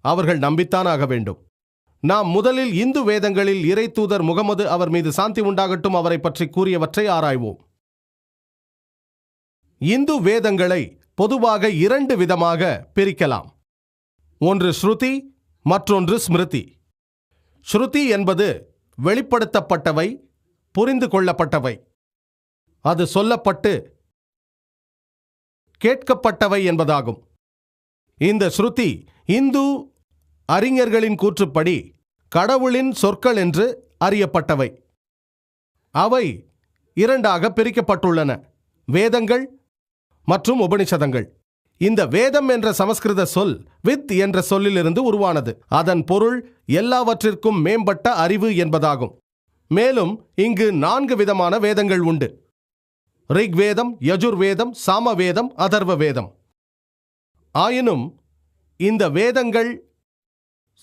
அவர்கள் நம்பித்தான் ஆக வேண்டும். நாம் முதலில் இந்து வேதங்களில் இறை தூதர் முகமது அவர் மீது சாந்தி உண்டாகட்டும் அவரை பற்றி கூறியவற்றை ஆராய்வோம். இந்து வேதங்களை பொதுவாக இரண்டு விதமாக பிரிக்கலாம். ஒன்று ஸ்ருதி மற்றொன்று ஸ்மிருதி. ஸ்ருதி என்பது வெளிப்படுத்தப்பட்டவை புரிந்து கொள்ளப்பட்டவை. அது சொல்லப்பட்டு கேட்கப்பட்டவை என்பதாகும். இந்த ஸ்ருதி இந்து அறிஞர்களின் கூற்றுப்படி கடவுளின் சொற்கள் என்று அறியப்பட்டவை. அவை இரண்டாக பிரிக்கப்பட்டுள்ளன. வேதங்கள் மற்றும் உபனிஷதங்கள். இந்த வேதம் என்ற சமஸ்கிருத சொல் வித் என்ற சொல்லிலிருந்து உருவானது. அதன் பொருள் எல்லாவற்றிற்கும் மேம்பட்ட அறிவு என்பதாகும். மேலும் இங்கு நான்கு விதமான வேதங்கள் உண்டு. ரிக்வேதம் யஜுர்வேதம் சாமவேதம் அதர்வ வேதம். ஆயினும் இந்த வேதங்கள்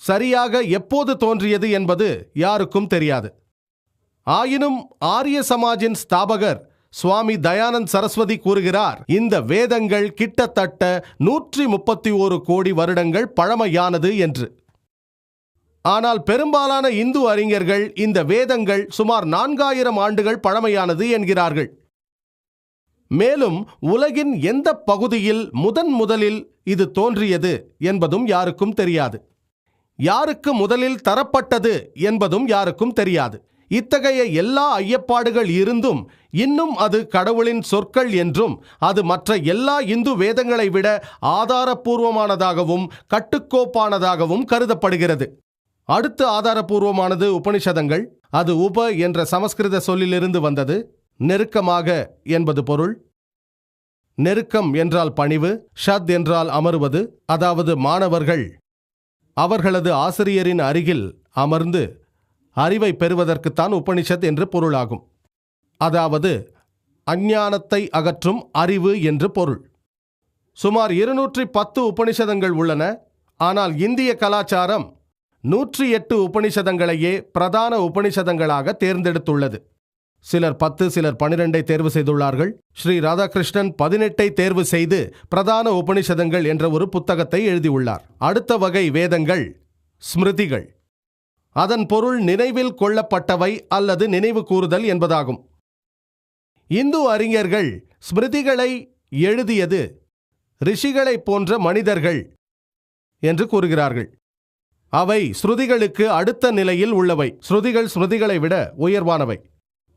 சரியாக எப்போது தோன்றியது என்பது யாருக்கும் தெரியாது. ஆயினும் ஆரிய சமாஜின் ஸ்தாபகர் சுவாமி தயானந்த் சரஸ்வதி கூறுகிறார் இந்த வேதங்கள் கிட்டத்தட்ட நூற்றி முப்பத்தி ஓரு கோடி வருடங்கள் பழமையானது என்று. ஆனால் பெரும்பாலான இந்து அறிஞர்கள் இந்த வேதங்கள் சுமார் நான்காயிரம் ஆண்டுகள் பழமையானது என்கிறார்கள். மேலும் உலகின் எந்த பகுதியில் முதன் முதலில் இது தோன்றியது என்பதும் யாருக்கும் தெரியாது. யாருக்கு முதலில் தரப்பட்டது என்பதும் யாருக்கும் தெரியாது. இத்தகைய எல்லா ஐயப்பாடுகள் இருந்தும் இன்னும் அது கடவுளின் சொற்கள் என்றும் அது மற்ற எல்லா இந்து வேதங்களை விட ஆதாரபூர்வமானதாகவும் கட்டுக்கோப்பானதாகவும் கருதப்படுகிறது. அடுத்து ஆதாரபூர்வமானது உபனிஷதங்கள். அது உப என்ற சமஸ்கிருத சொல்லிலிருந்து வந்தது. நெருக்கமாக என்பது பொருள். நெருக்கம் என்றால் பணிவு ஷத் என்றால் அமருவது அதாவது மாணவர்கள் அவர்களது ஆசிரியரின் அருகில் அமர்ந்து அறிவை பெறுவதற்குத்தான் உபனிஷத் என்று பொருளாகும். அதாவது அஞ்ஞானத்தை அகற்றும் அறிவு என்று பொருள். சுமார் இருநூற்றி பத்து உபனிஷதங்கள் உள்ளன. ஆனால் இந்திய கலாச்சாரம் நூற்றி எட்டு உபனிஷதங்களையே பிரதான உபனிஷதங்களாக தேர்ந்தெடுத்துள்ளது. சிலர் பத்து சிலர் பனிரெண்டை தேர்வு செய்துள்ளார்கள். ஸ்ரீ ராதாகிருஷ்ணன் பதினெட்டை தேர்வு செய்து பிரதான உபனிஷதங்கள் என்ற ஒரு புத்தகத்தை எழுதியுள்ளார். அடுத்த வகை வேதங்கள் ஸ்மிருதிகள். அதன் பொருள் நினைவில் கொள்ளப்பட்டவை அல்லது நினைவு கூறுதல் என்பதாகும். இந்து அறிஞர்கள் ஸ்மிருதிகளை எழுதியது ரிஷிகளைப் போன்ற மனிதர்கள் என்று கூறுகிறார்கள். அவை ஸ்ருதிகளுக்கு அடுத்த நிலையில் உள்ளவை. ஸ்ருதிகள் ஸ்மிருதிகளை விட உயர்வானவை.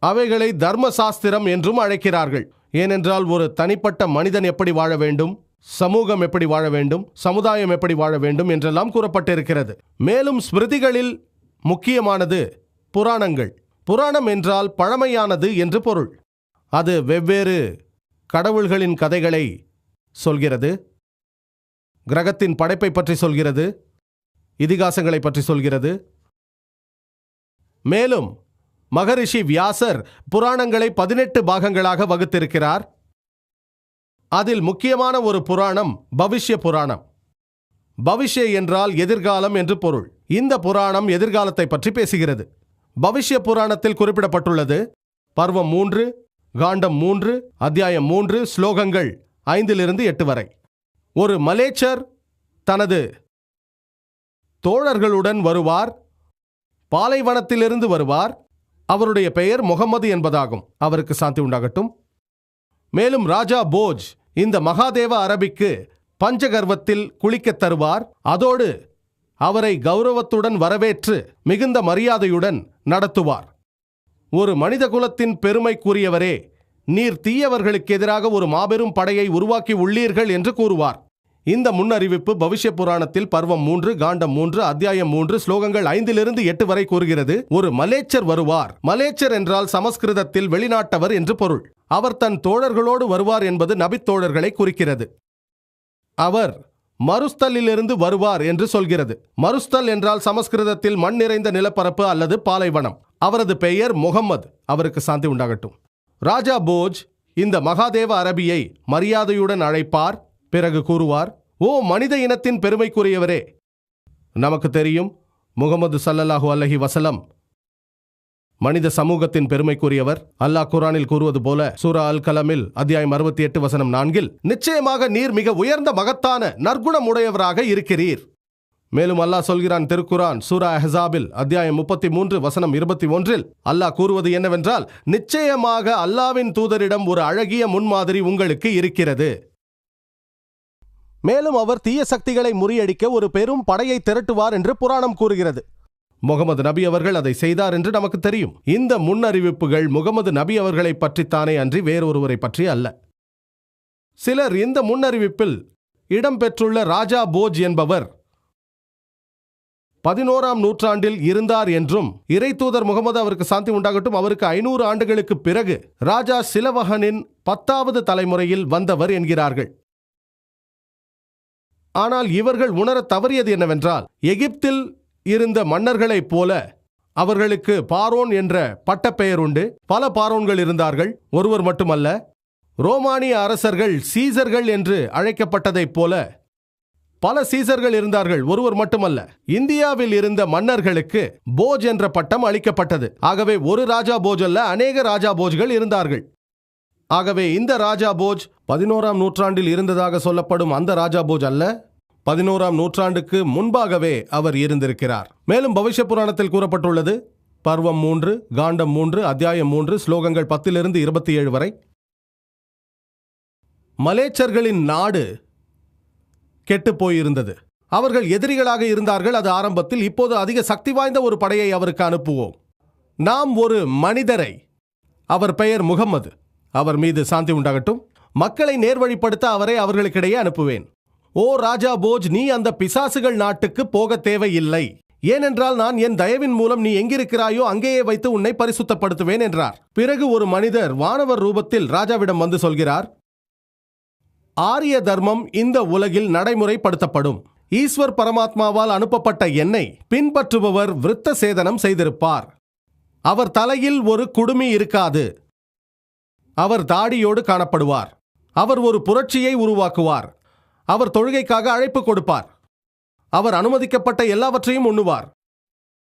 அவைகளை தர்மசாஸ்திரம் என்றும் அழைக்கிறார்கள். ஏனென்றால் ஒரு தனிப்பட்ட மனிதன் எப்படி வாழ வேண்டும் சமூகம் எப்படி வாழ வேண்டும் சமுதாயம் எப்படி வாழ வேண்டும் என்றெல்லாம் கூறப்பட்டிருக்கிறது. மேலும் ஸ்மிருதிகளில் முக்கியமானது புராணங்கள். புராணம் என்றால் பழமையானது என்று பொருள். அது வெவ்வேறு கடவுள்களின் கதைகளை சொல்கிறது. கிரகத்தின் படைப்பை பற்றி சொல்கிறது. இதிகாசங்களை பற்றி சொல்கிறது. மேலும் மகரிஷி வியாசர் புராணங்களை பதினெட்டு பாகங்களாக வகுத்திருக்கிறார். அதில் முக்கியமான ஒரு புராணம் பவிஷ்ய புராணம். பவிஷ்ய என்றால் எதிர்காலம் என்று பொருள். இந்த புராணம் எதிர்காலத்தை பற்றி பேசுகிறது. பவிஷ்ய புராணத்தில் குறிப்பிடப்பட்டுள்ளது. பர்வம் மூன்று காண்டம் மூன்று அத்தியாயம் மூன்று ஸ்லோகங்கள் ஐந்திலிருந்து எட்டு வரை. ஒரு மலேச்சர் தனது தோழர்களுடன் வருவார். பாலைவனத்திலிருந்து வருவார். அவருடைய பெயர் முகமது என்பதாகும். அவருக்கு சாந்தி உண்டாகட்டும். மேலும் ராஜா போஜ் இந்த மகாதேவ அரபிக்கு பஞ்சகர்வத்தில் குளிக்கத் தருவார். அதோடு அவரை கௌரவத்துடன் வரவேற்று மிகுந்த மரியாதையுடன் நடத்துவார். ஒரு மனித குலத்தின் பெருமைக்குரியவரே நீர் தீயவர்களுக்கு எதிராக ஒரு மாபெரும் படையை உருவாக்கி உள்ளீர்கள் என்று கூறுவார். இந்த முன்னறிவிப்பு பவிஷ்ய புராணத்தில் பர்வம் மூன்று காண்டம் மூன்று அத்தியாயம் மூன்று ஸ்லோகங்கள் ஐந்திலிருந்து எட்டு வரை கூறுகிறது. ஒரு மலேச்சர் வருவார். மலேச்சர் என்றால் சமஸ்கிருதத்தில் வெளிநாட்டவர் என்று பொருள். அவர் தன் தோழர்களோடு வருவார் என்பது நபித்தோழர்களை குறிக்கிறது. அவர் மருஸ்தலிலிருந்து வருவார் என்று சொல்கிறது. மருஸ்தல் என்றால் சமஸ்கிருதத்தில் மண் நிறைந்த நிலப்பரப்பு அல்லது பாலைவனம். அவரது பெயர் முகம்மது. அவருக்கு சாந்தி உண்டாகட்டும். ராஜா போஜ் இந்த மகாதேவ அரபியை மரியாதையுடன் அழைப்பார். பிறகு கூறுவார் ஓ மனித இனத்தின் பெருமைக்குரியவரே நமக்கு தெரியும் முகமது சல்லல்லாஹு அல்லஹி வசலம் மனித சமூகத்தின் பெருமைக்குரியவர். அல்லாஹ் குரானில் கூறுவது போல சூரா அல் கலமில் அத்தியாயம் அறுபத்தி எட்டு வசனம் நான்கில் நிச்சயமாக நீர் மிக உயர்ந்த மகத்தான நற்குணம் உடையவராக இருக்கிறீர். மேலும் அல்லாஹ் சொல்கிறான் திருக்குரான் சூரா அஹ்ஸாபில் அத்தியாயம் முப்பத்தி மூன்று வசனம் இருபத்தி ஒன்றில் அல்லாஹ் கூறுவது என்னவென்றால் நிச்சயமாக அல்லாவின் தூதரிடம் ஒரு அழகிய முன்மாதிரி உங்களுக்கு இருக்கிறது. மேலும் அவர் தீய சக்திகளை முறியடிக்க ஒரு பெரும் படையை திரட்டுவார் என்று புராணம் கூறுகிறது. முகமது நபி அவர்கள் அதை செய்தார் என்று நமக்கு தெரியும். இந்த முன்னறிவிப்புகள் முகமது நபி அவர்களை பற்றித்தானே அன்றி வேறொருவரை பற்றி அல்ல. சிலர் இந்த முன்னறிவிப்பில் இடம்பெற்றுள்ள ராஜா போஜ் என்பவர் பதினோராம் நூற்றாண்டில் இருந்தார் என்றும் இறைத்தூதர் முகமது அவருக்கு சாந்தி உண்டாகட்டும் அவருக்கு ஐநூறு ஆண்டுகளுக்கு பிறகு ராஜா சிலவகனின் பத்தாவது தலைமுறையில் வந்தவர் என்கிறார்கள். ஆனால் இவர்கள் உணரத் தவறியது என்னவென்றால் எகிப்தில் இருந்த மன்னர்களைப் போல அவர்களுக்கு பாரோன் என்ற பட்டப்பெயர் உண்டு. பல பாரோன்கள் இருந்தார்கள். ஒருவர் மட்டுமல்ல ரோமானிய அரசர்கள் சீசர்கள் என்று அழைக்கப்பட்டதைப் போல பல சீசர்கள் இருந்தார்கள். ஒருவர் மட்டுமல்ல இந்தியாவில் இருந்த மன்னர்களுக்கு போஜ் என்ற பட்டம் அளிக்கப்பட்டது. ஆகவே ஒரு ராஜா போஜ் அல்ல அநேக ராஜா போஜ்கள் இருந்தார்கள். ஆகவே இந்த ராஜா போஜ் பதினோராம் நூற்றாண்டில் இருந்ததாக சொல்லப்படும் அந்த ராஜா போஜ் அல்ல. பதினோராம் நூற்றாண்டுக்கு முன்பாகவே அவர் இருந்திருக்கிறார். மேலும் பவிஷ்ய புராணத்தில் கூறப்பட்டுள்ளது பர்வம் மூன்று காண்டம் மூன்று அத்தியாயம் மூன்று ஸ்லோகங்கள் பத்திலிருந்து இருபத்தி ஏழு வரை. மலேச்சர்களின் நாடு கெட்டுப் போயிருந்தது. அவர்கள் எதிரிகளாக இருந்தார்கள். அது ஆரம்பத்தில் இப்போது அதிக சக்தி வாய்ந்த ஒரு படையை அவருக்கு அனுப்புவோம். நாம் ஒரு மனிதரை அவர் பெயர் முகம்மது. அவர் மீது சாந்தி உண்டாகட்டும். மக்களை நேர்வழிப்படுத்த அவரை அவர்களுக்கிடையே அனுப்புவேன். ஓ ராஜா போஜ் நீ அந்த பிசாசுகள் நாட்டுக்கு போக தேவையில்லை. ஏனென்றால் நான் என் தயவின் மூலம் நீ எங்கிருக்கிறாயோ அங்கேயே வைத்து உன்னை பரிசுத்தப்படுத்துவேன் என்றார். பிறகு ஒரு மனிதர் வானவர் ரூபத்தில் ராஜாவிடம் வந்து சொல்கிறார் ஆரிய தர்மம் இந்த உலகில் நடைமுறைப்படுத்தப்படும். ஈஸ்வர் பரமாத்மாவால் அனுப்பப்பட்ட என்னை பின்பற்றுபவர் விருத்த சேதனம் செய்திருப்பார். அவர் தலையில் ஒரு குடுமி இருக்காது. அவர் தாடியோடு காணப்படுவார். அவர் ஒரு புரட்சியை உருவாக்குவார். அவர் தொழுகைக்காக அழைப்பு கொடுப்பார். அவர் அனுமதிக்கப்பட்ட எல்லாவற்றையும் உண்ணுவார்.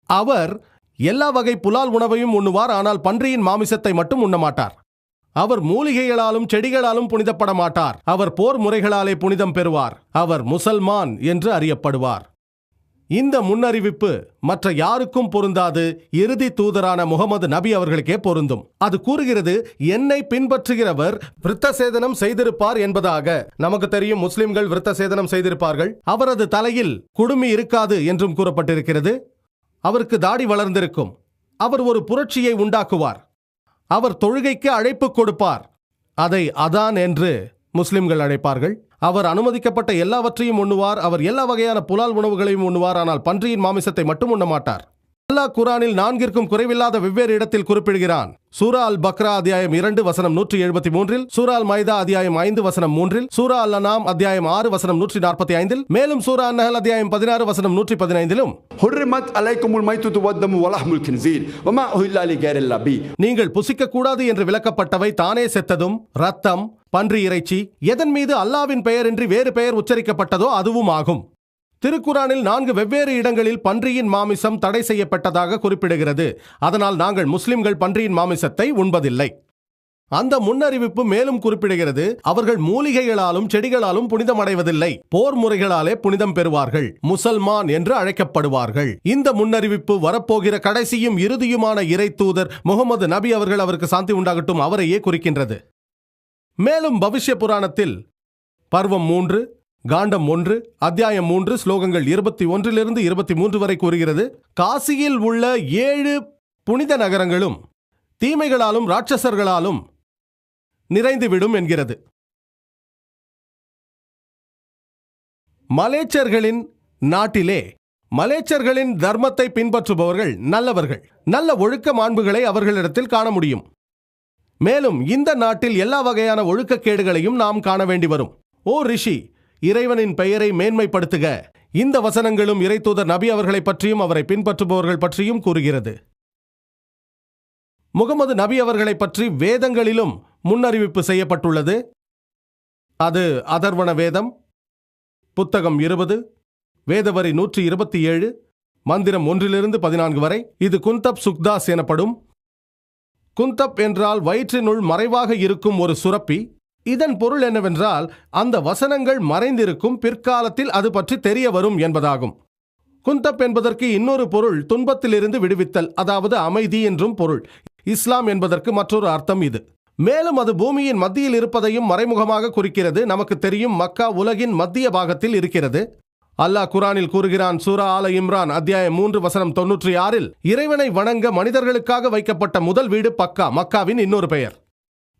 அவர் எல்லா வகை புலால் உணவையும் உண்ணுவார் ஆனால் பன்றியின் மாமிசத்தை மட்டும் உண்ணமாட்டார். அவர் மூலிகைகளாலும் செடிகளாலும் புனிதப்பட மாட்டார் அவர் போர் முறைகளாலே புனிதம் பெறுவார். அவர் முசல்மான் என்று அறியப்படுவார். இந்த முன்னறிவிப்பு மற்ற யாருக்கும் பொருந்தாது இறுதி தூதரான முகமது நபி அவர்களுக்கே பொருந்தும். அது கூறுகிறது என்னை பின்பற்றுகிறவர் விருத்த சேதனம் செய்திருப்பார் என்பதாக. நமக்கு தெரியும் முஸ்லிம்கள் விருத்த சேதனம் செய்திருப்பார்கள். அவரது தலையில் குடுமி இருக்காது என்றும் கூறப்பட்டிருக்கிறது. அவருக்கு தாடி வளர்ந்திருக்கும். அவர் ஒரு புரட்சியை உண்டாக்குவார். அவர் தொழுகைக்கு அழைப்பு கொடுப்பார். அதை அதான் என்று முஸ்லிம்கள் அழைப்பார்கள். அவர் அனுமதிக்கப்பட்ட எல்லாவற்றையும் உண்ணுவார். அவர் எல்லா வகையான புலால் உணவுகளையும் உண்ணுவார். ஆனால் பன்றியின் மாமிசத்தை மட்டும் உண்ண மாட்டார். அல்லாஹ் குரானில் நான்கிற்கும் குறைவில்லாத வெவ்வேறு இடத்தில் குறிப்பிடுகிறான். சூரா அல் பக்ரா அத்தியாயம் இரண்டு வசனம் நூற்றி எழுபத்தி மூன்றில் சூரா அல் மைதா அத்தியாயம் ஐந்து வசனம் மூன்றில் சூரா அல் நாம் அத்தியாயம் ஆறு வசனம் நூற்றி நாற்பத்தி ஐந்தில் மேலும் சூரா அன்னஹல் அத்தியாயம் பதினாறு வசனம் நூற்றி பதினைந்திலும் நீங்கள் புசிக்கக்கூடாது என்று விளக்கப்பட்டவை தானே செத்ததும் ரத்தம் பன்றி இறைச்சி எதன் மீது அல்லாவின் பெயர் என்று வேறு பெயர் உச்சரிக்கப்பட்டதோ அதுவும் ஆகும். திருக்குரானில் நான்கு வெவ்வேறு இடங்களில் பன்றியின் மாமிசம் தடை செய்யப்பட்டதாக குறிப்பிடுகிறது. அதனால் நாங்கள் முஸ்லிம்கள் பன்றியின் மாமிசத்தை உண்பதில்லை. அந்த முன்னறிவிப்பு மேலும் குறிப்பிடுகிறது. அவர்கள் மூலிகைகளாலும் செடிகளாலும் புனிதம் அடைவதில்லை போர் முறைகளாலே புனிதம் பெறுவார்கள். முசல்மான் என்று அழைக்கப்படுவார்கள். இந்த முன்னறிவிப்பு வரப்போகிற கடைசியும் இறுதியுமான இறை தூதர் முகமது நபி அவர்கள் அவருக்கு சாந்தி உண்டாகட்டும் அவரையே குறிக்கின்றது. மேலும் பவிஷ்ய புராணத்தில் பருவம் மூன்று காண்டம் ஒன்று அத்தியாயம் மூன்று ஸ்லோகங்கள் இருபத்தி ஒன்றிலிருந்து இருபத்தி மூன்று வரை கூறுகிறது. காசியில் உள்ள ஏழு புனித நகரங்களும் தீமைகளாலும் ராட்சசர்களாலும் நிறைந்துவிடும் என்கிறது. மலேச்சர்களின் நாட்டிலே மலேச்சர்களின் தர்மத்தை பின்பற்றுபவர்கள் நல்லவர்கள். நல்ல ஒழுக்க மாண்புகளை அவர்களிடத்தில் காண முடியும். மேலும் இந்த நாட்டில் எல்லா வகையான ஒழுக்கக்கேடுகளையும் நாம் காண வேண்டி வரும். ஓ ரிஷி இறைவனின் பெயரை மேன்மைப்படுத்துக. இந்த வசனங்களும் இறைத்தூதர் நபி அவர்களை பற்றியும் அவரை பின்பற்றுபவர்கள் பற்றியும் கூறுகிறது. முகமது நபி அவர்களை பற்றி வேதங்களிலும் முன்னறிவிப்பு செய்யப்பட்டுள்ளது. அது அதர்வண வேதம் புத்தகம் இருபது வேதவரி நூற்றி இருபத்தி ஏழு மந்திரம் ஒன்றிலிருந்து பதினான்கு வரை. இது குந்தப் சுக்தாஸ் எனப்படும். குந்தப் என்றால் வயிற்றினுள் மறைவாக இருக்கும் ஒரு சுரப்பி. இதன் பொருள் என்னவென்றால் அந்த வசனங்கள் மறைந்திருக்கும் பிற்காலத்தில் அது பற்றி தெரிய வரும் என்பதாகும். குந்தப் என்பதற்கு இன்னொரு பொருள் துன்பத்திலிருந்து விடுவித்தல் அதாவது அமைதி என்றும் பொருள். இஸ்லாம் என்பதற்கு மற்றொரு அர்த்தம் இது. மேலும் அது பூமியின் மத்தியில் இருப்பதையும் மறைமுகமாக குறிக்கிறது. நமக்கு தெரியும் மக்கா உலகின் மத்திய பாகத்தில் இருக்கிறது. அல்லாஹ் குரானில் கூறுகிறான் சூரா ஆல இம்ரான் அத்தியாயம் மூன்று வசனம் தொன்னூற்றி ஆறில் இறைவனை வணங்க மனிதர்களுக்காக வைக்கப்பட்ட முதல் வீடு பக்கா மக்காவின் இன்னொரு பெயர்.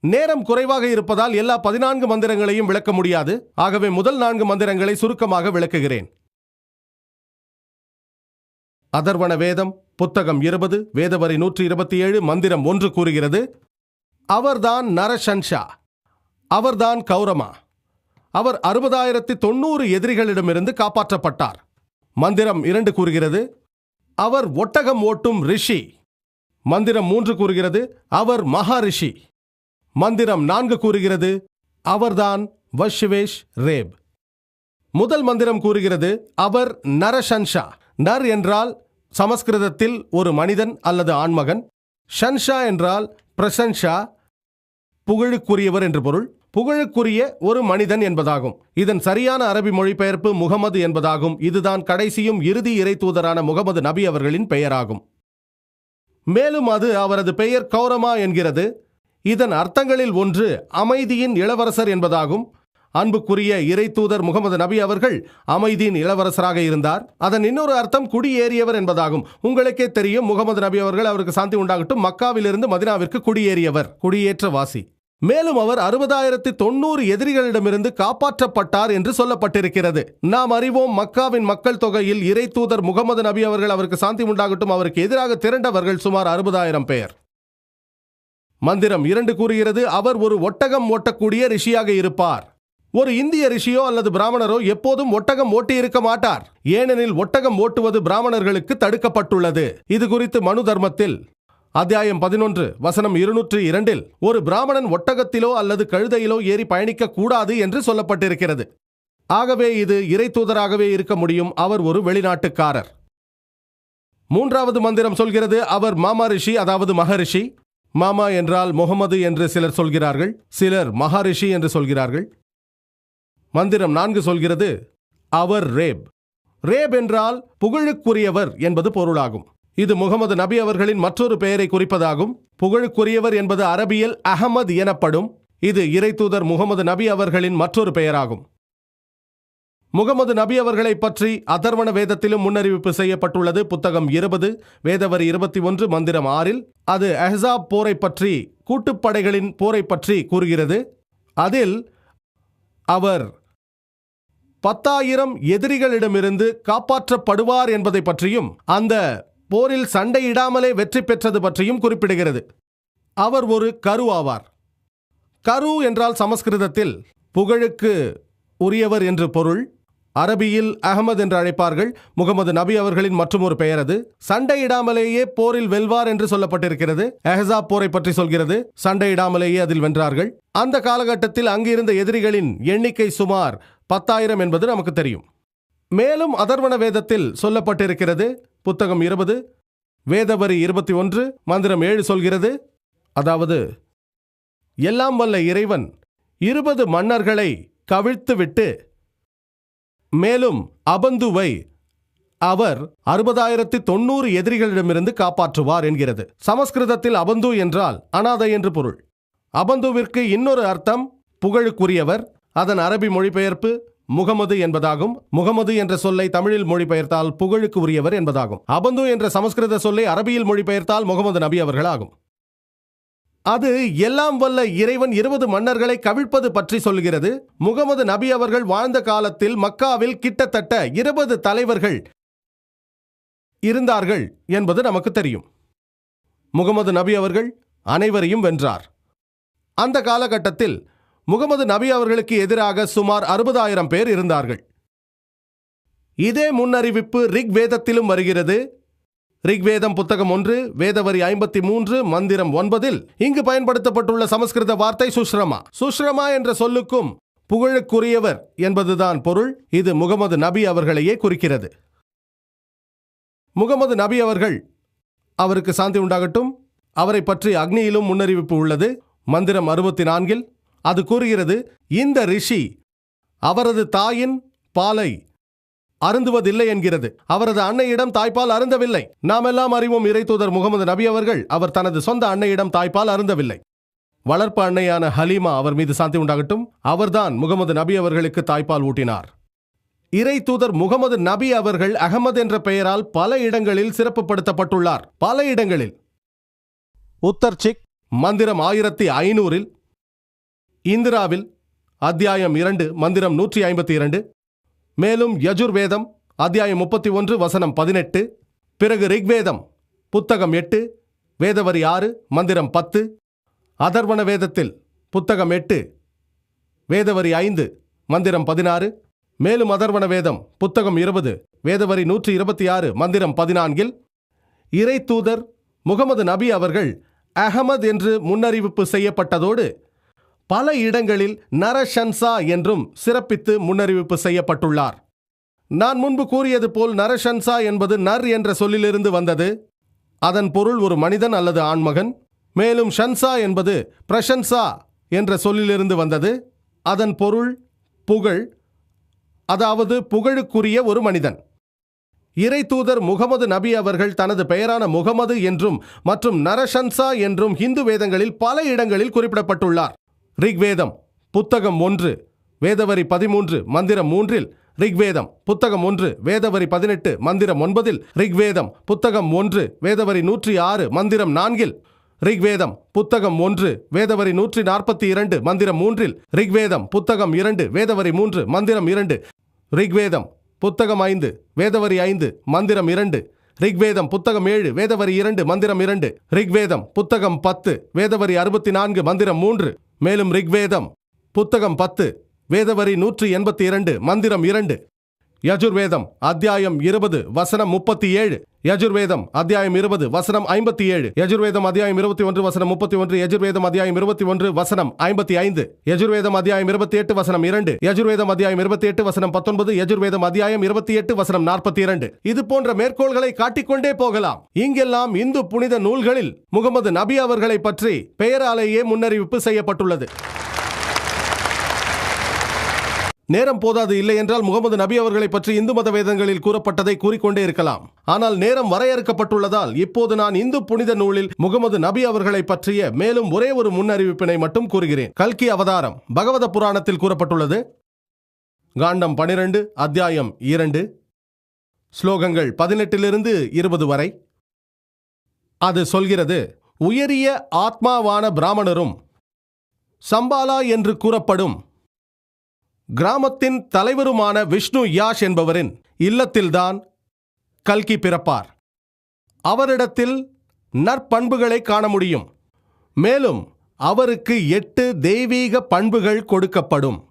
நேரம் குறைவாக இருப்பதால் எல்லா பதினான்கு மந்திரங்களையும் விளக்க முடியாது. ஆகவே முதல் நான்கு மந்திரங்களை சுருக்கமாக விளக்குகிறேன். அதர்வண வேதம் புத்தகம் இருபது வேதவரி நூற்றி இருபத்தி ஏழு மந்திரம் ஒன்று கூறுகிறது. அவர்தான் நரஷன்ஷா அவர்தான் கௌரமா. அவர் அறுபதாயிரத்தி தொண்ணூறு எதிரிகளிடமிருந்து காப்பாற்றப்பட்டார். மந்திரம் இரண்டு கூறுகிறது. அவர் ஒட்டகம் ஓட்டும் ரிஷி. மந்திரம் மூன்று கூறுகிறது. அவர் மகாரிஷி மந்திரம் நான்கு கூறுகிறது. அவர்தான் வஷ்வேஷ் ரேப். முதல் மந்திரம் கூறுகிறது அவர் நரஷன்ஷா நர் என்றால் சமஸ்கிருதத்தில் ஒரு மனிதன் அல்லது ஆண்மகன். ஷன்ஷா என்றால் பிரசன்ஷா. புகழுக்குரியவர் என்று பொருள். புகழுக்குரிய ஒரு மனிதன் என்பதாகும். இதன் சரியான அரபி மொழிபெயர்ப்பு முகமது என்பதாகும். இதுதான் கடைசியும் இறுதி இறை தூதரான முகமது நபி அவர்களின் பெயராகும். மேலும் அது அவரது பெயர் கௌரமா என்கிறது. இதன் அர்த்தங்களில் ஒன்று அமைதியின் இளவரசர் என்பதாகும். அன்புக்குரிய இறை தூதர் முகமது நபி அவர்கள் அமைதியின் இளவரசராக இருந்தார். அதன் இன்னொரு அர்த்தம் குடியேறியவர் என்பதாகும். உங்களுக்கே தெரியும் முகமது நபி அவர்கள் அவருக்கு சாந்தி உண்டாகட்டும் மக்காவிலிருந்து மதினாவிற்கு குடியேறியவர் குடியேற்ற வாசி. மேலும் அவர் அறுபதாயிரத்தி தொண்ணூறு எதிரிகளிடமிருந்து காப்பாற்றப்பட்டார் என்று சொல்லப்பட்டிருக்கிறது. நாம் அறிவோம் மக்காவின் மக்கள் தொகையில் இறை தூதர் முகமது நபி அவர்கள் அவருக்கு சாந்தி உண்டாகட்டும் அவருக்கு எதிராக திரண்டவர்கள் சுமார் அறுபதாயிரம் பேர். மந்திரம் இரண்டு கூறுகிறது அவர் ஒரு ஒட்டகம் ஓட்டக்கூடிய ரிஷியாக இருப்பார். ஒரு இந்திய ரிஷியோ அல்லது பிராமணரோ எப்போதும் ஒட்டகம் ஓட்டி இருக்க மாட்டார். ஏனெனில் ஒட்டகம் ஓட்டுவது பிராமணர்களுக்கு தடுக்கப்பட்டுள்ளது. இது குறித்து மனு தர்மத்தில் அத்தியாயம் பதினொன்று வசனம் இருநூற்று இரண்டில் ஒரு பிராமணன் ஒட்டகத்திலோ அல்லது கழுதையிலோ ஏறி பயணிக்க கூடாது என்று சொல்லப்பட்டிருக்கிறது. ஆகவே இது இறை தூதராகவே இருக்க முடியும் அவர் ஒரு வெளிநாட்டுக்காரர். மூன்றாவது மந்திரம் சொல்கிறது அவர் மாமா ரிஷி அதாவது மகரிஷி. மாமா என்றால் முகமது என்று சிலர் சொல்கிறார்கள் சிலர் மகாரிஷி என்று சொல்கிறார்கள். மந்திரம் நான்கு சொல்கிறது அவர் ரேப். ரேப் என்றால் புகழுக்குரியவர் என்பது பொருளாகும். இது முகமது நபி அவர்களின் மற்றொரு பெயரை குறிப்பதாகும். புகழுக்குரியவர் என்பது அரபியில் அகமது எனப்படும் இது இறைத்தூதர் முகமது நபி அவர்களின் மற்றொரு பெயராகும். முகமது நபி அவர்களை பற்றி அதர்வண வேதத்திலும் முன்னறிவிப்பு செய்யப்பட்டுள்ளது. புத்தகம் இருபது வேதவரி இருபத்தி ஒன்று மந்திரம் ஆறில் அது அஹ்ஸாப் போரை பற்றி கூட்டுப்படைகளின் போரை பற்றி கூறுகிறது. அதில் அவர் பத்தாயிரம் எதிரிகளிடமிருந்து காப்பாற்றப்படுவார் என்பதை பற்றியும் அந்த போரில் சண்டையிடாமலே வெற்றி பெற்றது பற்றியும் குறிப்பிடுகிறது. அவர் ஒரு கரு ஆவார். கரு என்றால் சமஸ்கிருதத்தில் புகழுக்கு உரியவர் என்று பொருள். அரபியில் அகமது என்று அழைப்பார்கள். முகமது நபி அவர்களின் மற்றொரு பெயர் அது. சண்டையிடாமலேயே போரில் வெல்வார் என்று சொல்லப்பட்டிருக்கிறது. எஹசாப் போரை பற்றி சொல்கிறது. சண்டையிடாமலேயே அதில் வென்றார்கள். அந்த காலகட்டத்தில் அங்கிருந்த எதிரிகளின் எண்ணிக்கை சுமார் பத்தாயிரம் என்பது நமக்கு தெரியும். மேலும் அதர்வன வேதத்தில் சொல்லப்பட்டிருக்கிறது. புத்தகம் இருபது வேதவரி இருபத்தி ஒன்று மந்திரம் ஏழு சொல்கிறது. அதாவது எல்லாம் வல்ல இறைவன் இருபது மன்னர்களை கவிழ்த்துவிட்டு மேலும் அபந்துவை அவர் அறுபதாயிரத்தி தொண்ணூறு எதிரிகளிடமிருந்து காப்பாற்றுவார் என்கிறது. சமஸ்கிருதத்தில் அபந்து என்றால் அனாதை என்று பொருள். அபந்துவிற்கு இன்னொரு அர்த்தம் புகழுக்குரியவர் அதன் அரபி மொழிபெயர்ப்பு முகமது என்பதாகும். முகமது என்ற சொல்லை தமிழில் மொழிபெயர்த்தால் புகழுக்கு உரியவர் என்பதாகும். அபந்து என்ற சமஸ்கிருத சொல்லை அரபியில் மொழிபெயர்த்தால் முகமது நபி அவர்களாகும். அது எல்லாம் வல்ல இறைவன் இருபது மன்னர்களை கவிழ்ப்பது பற்றி சொல்கிறது. முகமது நபி அவர்கள் வாழ்ந்த காலத்தில் மக்காவில் கிட்டத்தட்ட இருபது தலைவர்கள் இருந்தார்கள் என்பது நமக்கு தெரியும். முகமது நபி அவர்கள் அனைவரையும் வென்றார். அந்த காலகட்டத்தில் முகமது நபி அவர்களுக்கு எதிராக சுமார் அறுபதாயிரம் பேர் இருந்தார்கள். இதே முன்னறிவிப்பு ரிக் வேதத்திலும் வருகிறது. ரிக்வேதம் புத்தகம் ஒன்று வேதவரி ஐம்பத்தி மூன்று மந்திரம் ஒன்பதில் இங்கு பயன்படுத்தப்பட்டுள்ள சமஸ்கிருத வார்த்தை சுஷ்ரமா. சுஷ்ரமா என்ற சொல்லுக்கும் புகழுக்குரியவர் என்பதுதான் பொருள். இது முகமது நபி அவர்களையே குறிக்கிறது. முகமது நபி அவர்கள் அவருக்கு சாந்தி உண்டாகட்டும். அவரை பற்றி அக்னியிலும் முன்னறிவிப்பு உள்ளது. மந்திரம் அறுபத்தி நான்கில் அது கூறுகிறது இந்த ரிஷி அவரது தாயின் பாலை அருந்துவதில்லை என்கிறது. அவரது அன்னையிடம் தாய்ப்பால் அருந்தவில்லை. நாம் எல்லாம் அறிவோம் இறைத்தூதர் முகமது நபி அவர்கள் அவர் தனது சொந்த அன்னையிடம் தாய்ப்பால் அருந்தவில்லை. வளர்ப்பு அன்னையான ஹலீமா அவர் மீது சாந்தி உண்டாகட்டும். அவர்தான் முகமது நபி அவர்களுக்கு தாய்ப்பால் ஊட்டினார். இறை தூதர் முகமது நபி அவர்கள் அகமது என்ற பெயரால் பல இடங்களில் சிறப்புப்படுத்தப்பட்டுள்ளார். பல இடங்களில். உத்தர்சிக் மந்திரம் ஆயிரத்தி ஐநூறில் இந்திராவில் அத்தியாயம் இரண்டு மந்திரம் நூற்றி ஐம்பத்தி இரண்டு மேலும் யஜுர்வேதம் அத்தியாயம் முப்பத்தி ஒன்று வசனம் பதினெட்டு. பிறகு ரிக்வேதம் புத்தகம் எட்டு வேதவரி ஆறு மந்திரம் பத்து. அதர்வண வேதத்தில் புத்தகம் எட்டு வேதவரி ஐந்து மந்திரம் பதினாறு. மேலும் அதர்வண வேதம் புத்தகம் இருபது வேதவரி நூற்றி இருபத்தி ஆறு மந்திரம் பதினான்கில் இறை தூதர் முகமது நபி அவர்கள் அகமது என்று முன்னறிவிப்பு செய்யப்பட்டதோடு பல இடங்களில் நரஷன்சா என்றும் சிறப்பித்து முன்னறிவிப்பு செய்யப்பட்டுள்ளார். நான் முன்பு கூறியது போல் நரஷன்சா என்பது நர் என்ற சொல்லிலிருந்து வந்தது. அதன் பொருள் ஒரு மனிதன் அல்லது ஆண்மகன். மேலும் ஷன்சா என்பது பிரஷன்சா என்ற சொல்லிலிருந்து வந்தது. அதன் பொருள் புகழ் அதாவது புகழுக்குரிய ஒரு மனிதன். இறை தூதர் முகமது நபி அவர்கள் தனது பெயரான முகமது என்றும் மற்றும் நரஷன்சா என்றும் ஹிந்து வேதங்களில் பல இடங்களில் குறிப்பிடப்பட்டுள்ளார். ரிக்வேதம் புத்தகம் ஒன்று வேதவரி பதிமூன்று மந்திரம் மூன்றில் ரிக்வேதம் புத்தகம் ஒன்று வேதவரி பதினெட்டு மந்திரம் ஒன்பதில் ரிக்வேதம் புத்தகம் ஒன்று வேதவரி நூற்றி ஆறு மந்திரம் நான்கில் ரிக்வேதம் புத்தகம் ஒன்று வேதவரி நூற்றி நாற்பத்தி இரண்டு மந்திரம் மூன்றில் ரிக்வேதம் புத்தகம் இரண்டு வேதவரி மூன்று மந்திரம் இரண்டு ரிக்வேதம் புத்தகம் ஐந்து வேதவரி ஐந்து மந்திரம் இரண்டு ரிக்வேதம் புத்தகம் ஏழு வேதவரி இரண்டு மந்திரம் இரண்டு ரிக்வேதம் புத்தகம் பத்து வேதவரி அறுபத்தி நான்கு மந்திரம் மூன்று மேலும் ரிக்வேதம். புத்தகம் பத்து. வேதவரி நூற்றி எண்பத்தி இரண்டு மந்திரம் இரண்டு. யஜுர்வேதம் அத்தியாயம் இருபது வசனம் முப்பத்தி ஏழு. யஜுர்வேதம் அத்தியாயம் இருபது வசனம் ஐம்பத்தி ஏழு. யஜுர்வேதம் அத்தியாயம் இருபத்தி ஒன்று வசனம் முப்பத்தி ஒன்று. யஜுர்வேதம் அத்தியாயம் இருபத்தி ஒன்று வசனம் ஐம்பத்தி ஐந்து. யஜுர்வேதம் அத்தியாயம் இருபத்தி எட்டு வசனம் இரண்டு. யஜுர்வேதம் அத்தியாயம் இருபத்தி எட்டு வசனம் பத்தொன்பது. யஜுர்வேதம் அத்தியாயம் இருபத்தி எட்டு வசனம் நாற்பத்தி இரண்டு. இது போன்ற மேற்கோள்களை காட்டிக்கொண்டே போகலாம். இங்கெல்லாம் இந்து புனித நூல்களில் முகமது நபி அவர்களை பற்றி பெயராலேயே முன்னறிவிப்பு செய்யப்பட்டுள்ளது. நேரம் போதாது இல்லை என்றால் முகமது நபி அவர்களை பற்றி இந்து மத வேதங்களில் கூறப்பட்டதை கூறிக்கொண்டே இருக்கலாம். ஆனால் நேரம் வரையறுக்கப்பட்டுள்ளதால் இப்போது நான் இந்து புனித நூலில் முகமது நபி அவர்களை பற்றிய மேலும் ஒரே ஒரு முன்னறிவிப்பினை மட்டும் கூறுகிறேன். கல்கி அவதாரம் பகவத புராணத்தில் கூறப்பட்டுள்ளது. காண்டம் பனிரெண்டு அத்தியாயம் இரண்டு. ஸ்லோகங்கள் பதினெட்டிலிருந்து இருபது வரை. அது சொல்கிறது உயரிய ஆத்மாவான பிராமணரும் சம்பாலா என்று கூறப்படும் கிராமத்தின் தலைவருமான விஷ்ணு யாஷ் என்பவரின் இல்லத்தில்தான் கல்கி பிறப்பார். அவரிடத்தில் நற்பண்புகளை காண முடியும். மேலும் அவருக்கு எட்டு தெய்வீக பண்புகள் கொடுக்கப்படும்.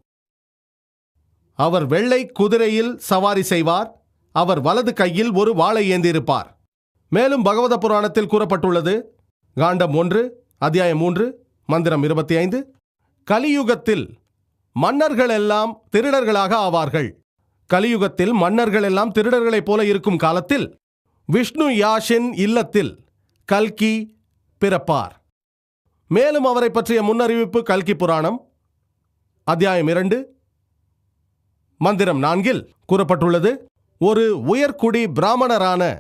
அவர் வெள்ளை குதிரையில் சவாரி செய்வார். அவர் வலது கையில் ஒரு வாளை ஏந்தியிருப்பார் மேலும் பகவத புராணத்தில் கூறப்பட்டுள்ளது. காண்டம் ஒன்று அத்தியாயம் மூன்று மந்திரம் இருபத்தி ஐந்து. கலியுகத்தில் மன்னர்கள் எல்லாம் திருடர்களாக ஆவார்கள். கலியுகத்தில் மன்னர்கள் எல்லாம் திருடர்களைப் போல இருக்கும் காலத்தில் விஷ்ணு யாஷின் இல்லத்தில் கல்கி பிறப்பார். மேலும் அவரை பற்றிய முன்னறிவிப்பு கல்கி புராணம் அத்தியாயம் இரண்டு மந்திரம் நான்கில் கூறப்பட்டுள்ளது ஒரு உயர்குடி பிராமணரான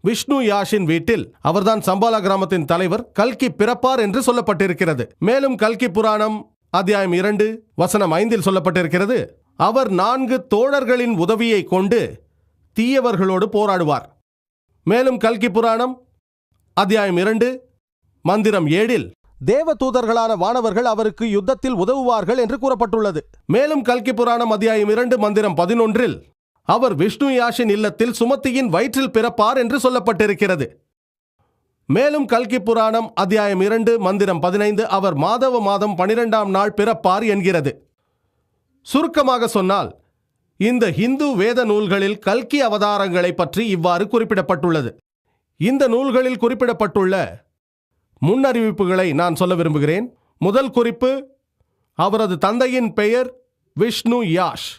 விஷ்ணு யாஷின் வீட்டில் அவர்தான் சம்பாலா கிராமத்தின் தலைவர் கல்கி பிறப்பார் என்று சொல்லப்பட்டிருக்கிறது. மேலும் கல்கி புராணம் அத்தியாயம் இரண்டு வசனம் ஐந்தில் சொல்லப்பட்டிருக்கிறது அவர் நான்கு தோழர்களின் உதவியை கொண்டு தீயவர்களோடு போராடுவார். மேலும் கல்கி புராணம் அத்தியாயம் இரண்டு மந்திரம் ஏழில் தேவ தூதர்களான வானவர்கள் அவருக்கு யுத்தத்தில் உதவுவார்கள் என்று கூறப்பட்டுள்ளது. மேலும் கல்கி புராணம் அத்தியாயம் இரண்டு மந்திரம் பதினொன்றில் அவர் விஷ்ணு யாஷின் இல்லத்தில் சுமத்தியின் வயிற்றில் பிறப்பார் என்று சொல்லப்பட்டிருக்கிறது. மேலும் கல்கி புராணம் அத்தியாயம் இரண்டு மந்திரம் பதினைந்து அவர் மாதவ மாதம் பனிரெண்டாம் நாள் பிறப்பார் என்கிறது. சுருக்கமாக சொன்னால் இந்த ஹிந்து வேத நூல்களில் கல்கி அவதாரங்களை பற்றி இவ்வாறு குறிப்பிடப்பட்டுள்ளது. இந்த நூல்களில் குறிப்பிடப்பட்டுள்ள முன்னறிவிப்புகளை நான் சொல்ல விரும்புகிறேன். முதல் குறிப்பு அவரது தந்தையின் பெயர் விஷ்ணு யாஷ்.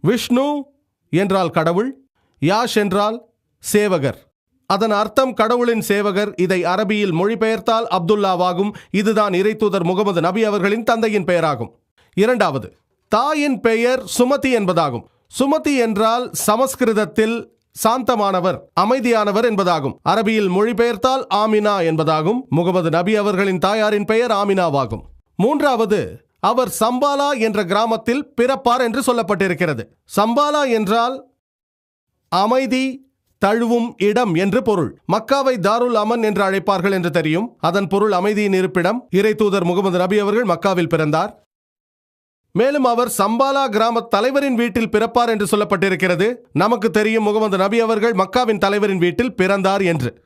விஷ்ணு என்றால் கடவுள் யாஷ் என்றால் சேவகர். அதன் அர்த்தம் கடவுளின் சேவகர் இதை அரபியில் மொழிபெயர்த்தால் அப்துல்லாவாகும். இதுதான் இறைத்தூதர் முகமது நபி அவர்களின் தந்தையின் பெயராகும். இரண்டாவது தாயின் பெயர் சுமதி என்பதாகும். சுமதி என்றால் சமஸ்கிருதத்தில் சாந்தமானவர் அமைதியானவர் என்பதாகும். அரபியில் மொழிபெயர்த்தால் ஆமினா என்பதாகும். முகமது நபி அவர்களின் தாயாரின் பெயர் ஆமினாவாகும். மூன்றாவது அவர் சம்பாலா என்ற கிராமத்தில் பிறப்பார் என்று சொல்லப்பட்டிருக்கிறது. சம்பாலா என்றால் அமைதி தழுவும் இடம் என்று பொருள். மக்காவை தாருல் அமன் என்று அழைப்பார்கள் என்று தெரியும். அதன் பொருள் அமைதியின் இருப்பிடம். இறை தூதர் முகமது நபி அவர்கள் மக்காவில் பிறந்தார். மேலும் அவர் சம்பாலா கிராம தலைவரின் வீட்டில் பிறப்பார் என்று சொல்லப்பட்டிருக்கிறது. நமக்கு தெரியும் முகமது நபி அவர்கள் மக்காவின் தலைவரின் வீட்டில் பிறந்தார் என்று.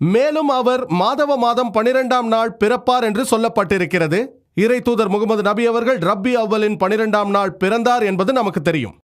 மேலும் அவர் மாதவ மாதம் பனிரெண்டாம் நாள் பிறப்பார் என்று சொல்லப்பட்டிருக்கிறது. இறை தூதர் முகமது நபி அவர்கள் ரப்பி அவ்வலின் பனிரெண்டாம் நாள் பிறந்தார் என்பது நமக்கு தெரியும்.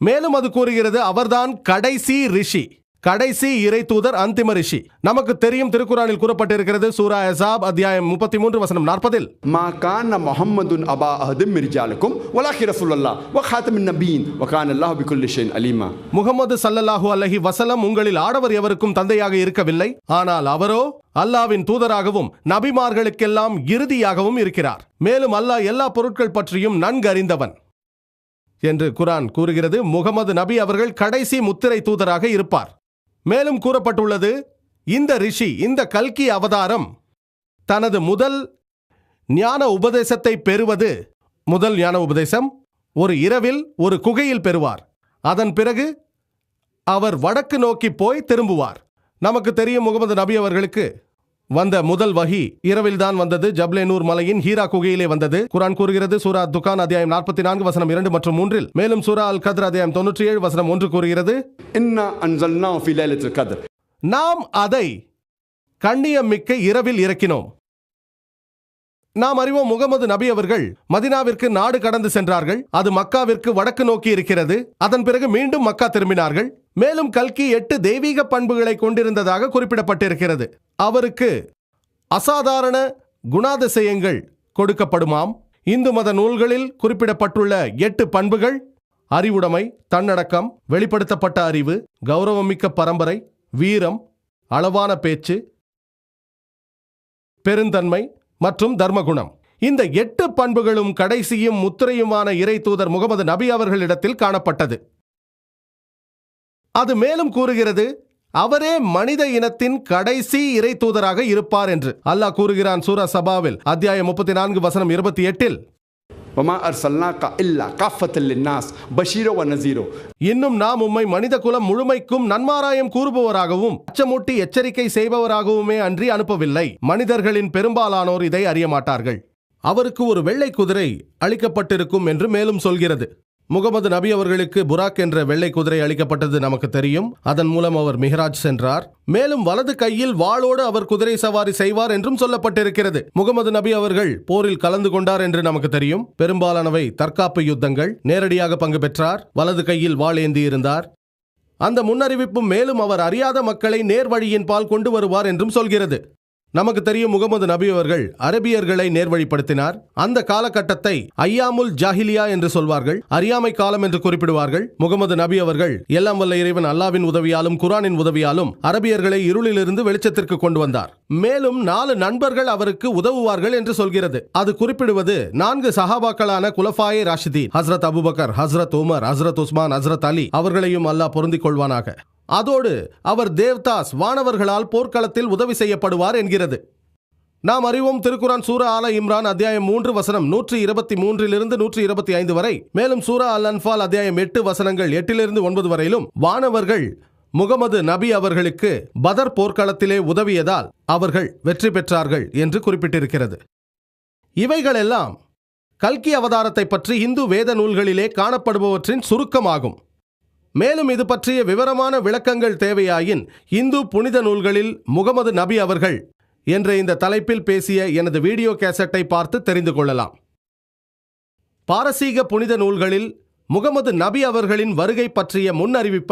மேலும் அது கூறுகிறது அவர்தான் கடைசி ரிஷி. கடைசி இறை தூதர் அந்திம ரிஷி. நமக்கு தெரியும் திருக்குறானில் கூறப்பட்டிருக்கிறது சூரா எசாப் அத்தியாயம் முப்பத்தி மூன்று வசனம் நாற்பதில். மா கான் முஹம்மதுன் அபா அஹது மிர்ஜாலுக்கும் வலாஹி ரசூல்லா வ நபீன் வ அல்லாஹ் பிகுல்லி ஷைன் அலீமா முகமது சல்லல்லாஹு அலஹி வசலம் உங்களில் ஆடவர் எவருக்கும் தந்தையாக இருக்கவில்லை. ஆனால் அவரோ அல்லாவின் தூதராகவும் நபிமார்களுக்கெல்லாம் இறுதியாகவும் இருக்கிறார். மேலும் அல்லாஹ் எல்லா பொருட்கள் பற்றியும் நன்கறிந்தவன். என்று குரான் கூறுகிறது. முகமது நபி அவர்கள் கடைசி முத்திரை தூதராக இருப்பார். மேலும் கூறப்பட்டுள்ளது இந்த ரிஷி இந்த கல்கி அவதாரம் தனது முதல் ஞான உபதேசத்தை பெறுவது. முதல் ஞான உபதேசம் ஒரு இரவில் ஒரு குகையில் பெறுவார். அதன் பிறகு அவர் வடக்கு நோக்கி போய் திரும்புவார். நமக்கு தெரியும் முகமது நபி அவர்களுக்கு வந்த முதல் வகி இரவில்தான் வந்தது. ஜப்லேனூர் மலையின் ஹீரா குகையிலே வந்தது. குரான் கூறுகிறது சூரா துகான் அத்தியாயம் நாற்பத்தி நான்கு வசனம் இரண்டு மற்றும் மூன்றில். மேலும் சூரா அல் கத்ர் அத்தியாயம் தொன்னூற்றி ஏழு வசனம் ஒன்று கூறுகிறது. என்ன நாம் அதை கண்ணியம் மிக்க இரவில் இறக்கினோம். நாம் அறிவோம் முகமது நபி அவர்கள் மதினாவிற்கு நாடு கடந்து சென்றார்கள். அது மக்காவிற்கு வடக்கு நோக்கி இருக்கிறது. அதன் பிறகு மீண்டும் மக்கா திரும்பினார்கள். மேலும் கல்கி எட்டு தெய்வீக பண்புகளை கொண்டிருந்ததாக குறிப்பிடப்பட்டிருக்கிறது. அவருக்கு அசாதாரண குணாதிசயங்கள் கொடுக்கப்படுமாம். இந்து மத நூல்களில் குறிப்பிடப்பட்டுள்ள எட்டு பண்புகள் அறிவுடைமை தன்னடக்கம் வெளிப்படுத்தப்பட்ட அறிவு கௌரவமிக்க பரம்பரை வீரம் அளவான பேச்சு பெருந்தன்மை மற்றும் தர்மகுணம். இந்த எட்டு பண்புகளும் கடைசியும் முத்திரையுமான இறை தூதர் முகமது நபி அவர்களிடத்தில் காணப்பட்டது. அது மேலும் கூறுகிறது அவரே மனித இனத்தின் கடைசி இறை தூதராக இருப்பார் என்று. அல்லாஹ் கூறுகிறான் சூரா சபாவில் அத்தியாயம் முப்பத்தி நான்கு வசனம் இருபத்தி எட்டில் வமா அர்சல்லா இல்லா காஃபத்தில் நாஸ் பஷீரோ வ நசீரோ இன்னும் நாம் உம்மை மனித குலம் முழுமைக்கும் நன்மாராயம் கூறுபவராகவும் அச்சமூட்டி எச்சரிக்கை செய்பவராகவுமே அன்றி அனுப்பவில்லை. மனிதர்களின் பெரும்பாலானோர் இதை அறிய மாட்டார்கள் அவருக்கு ஒரு வெள்ளை குதிரை அளிக்கப்பட்டிருக்கும் என்று மேலும் சொல்கிறது. முகமது நபி அவர்களுக்கு புராக் என்ற வெள்ளை குதிரை அளிக்கப்பட்டது நமக்கு தெரியும். அதன் மூலம் அவர் மிஹராஜ் சென்றார். மேலும் வலது கையில் வாளோடு அவர் குதிரை சவாரி செய்வார் என்றும் சொல்லப்பட்டிருக்கிறது. முகமது நபி அவர்கள் போரில் கலந்து கொண்டார் என்று நமக்கு தெரியும். பெரும்பாலானவை தற்காப்பு யுத்தங்கள். நேரடியாக பங்கு பெற்றார். வலது கையில் வாள் ஏந்தி இருந்தார். அந்த முன்னறிவிப்பும் மேலும் அவர் அறியாத மக்களை நேர்வழியின் பால் கொண்டு வருவார் என்றும் சொல்கிறது. நமக்கு தெரியும் முகமது நபி அவர்கள் அரபியர்களை நேர்வழிப்படுத்தினார். அந்த காலகட்டத்தை ஐயாமுல் ஜாஹிலியா என்று சொல்வார்கள். அறியாமை காலம் என்று குறிப்பிடுவார்கள். முகமது நபி அவர்கள் எல்லாம் வல்ல இறைவன் அல்லாவின் உதவியாலும் குரானின் உதவியாலும் அரபியர்களை இருளிலிருந்து வெளிச்சத்திற்கு கொண்டு வந்தார். மேலும் நாலு நண்பர்கள் அவருக்கு உதவுவார்கள் என்று சொல்கிறது. அது குறிப்பிடுவது நான்கு சஹாபாக்களான குலஃபாயே ராஷிதீன் ஹஸ்ரத் அபுபக்கர் ஹஸ்ரத் உமர் ஹஸ்ரத் உஸ்மான் ஹசரத் அலி அவர்களையும் அல்லாஹ் பொருந்திக் கொள்வானாக. அதோடு அவர் தேவ்தாஸ் வானவர்களால் போர்க்களத்தில் உதவி செய்யப்படுவார் என்கிறது. நாம் அறிவோம் திருக்குரான் சூரா ஆல இம்ரான் அத்தியாயம் மூன்று வசனம் நூற்றி இருபத்தி மூன்றிலிருந்து நூற்றி இருபத்தி ஐந்து வரை. மேலும் சூரா அல் அன்பால் அத்தியாயம் எட்டு வசனங்கள் எட்டிலிருந்து ஒன்பது வரையிலும் வானவர்கள் முகமது நபி அவர்களுக்கு பதர் போர்க்களத்திலே உதவியதால் அவர்கள் வெற்றி பெற்றார்கள் என்று குறிப்பிட்டிருக்கிறது. இவைகளெல்லாம் கல்கி அவதாரத்தை பற்றி இந்து வேத நூல்களிலே காணப்படுபவற்றின் சுருக்கமாகும். மேலும் இது பற்றிய விவரமான விளக்கங்கள் தேவையாயின் இந்து புனித நூல்களில் முகமது நபி அவர்கள் என்ற இந்த தலைப்பில் பேசிய எனது வீடியோ கேசட்டை பார்த்து தெரிந்து கொள்ளலாம். பாரசீக புனித நூல்களில் முகமது நபி அவர்களின் வருகை பற்றிய முன்னறிவிப்பை